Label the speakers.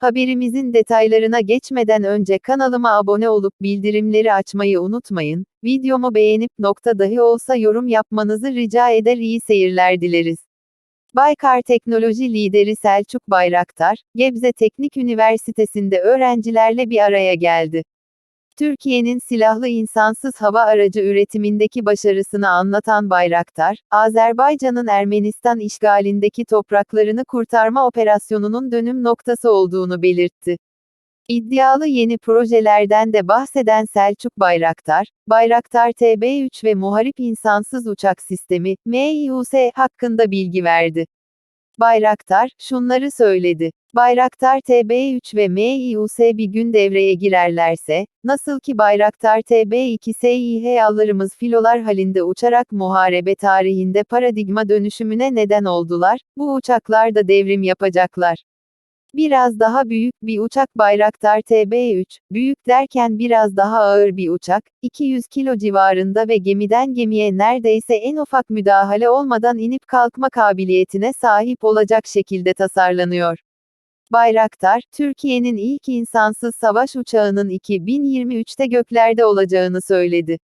Speaker 1: Haberimizin detaylarına geçmeden önce kanalıma abone olup bildirimleri açmayı unutmayın. Videomu beğenip nokta dahi olsa yorum yapmanızı rica eder iyi seyirler dileriz. Baykar Teknoloji lideri Selçuk Bayraktar, Gebze Teknik Üniversitesi'nde öğrencilerle bir araya geldi. Türkiye'nin silahlı insansız hava aracı üretimindeki başarısını anlatan Bayraktar, Azerbaycan'ın Ermenistan işgalindeki topraklarını kurtarma operasyonunun dönüm noktası olduğunu belirtti. İddialı yeni projelerden de bahseden Selçuk Bayraktar, Bayraktar TB3 ve Muharip İnsansız Uçak Sistemi, MİUS hakkında bilgi verdi. Bayraktar, şunları söyledi. Bayraktar TB3 ve MİUS bir gün devreye girerlerse, nasıl ki Bayraktar TB2 SİHA'larımız filolar halinde uçarak muharebe tarihinde paradigma dönüşümüne neden oldular, bu uçaklar da devrim yapacaklar. Biraz daha büyük bir uçak Bayraktar TB3, büyük derken biraz daha ağır bir uçak, 200 kilo civarında ve gemiden gemiye neredeyse en ufak müdahale olmadan inip kalkma kabiliyetine sahip olacak şekilde tasarlanıyor. Bayraktar, Türkiye'nin ilk insansız savaş uçağının 2023'te göklerde olacağını söyledi.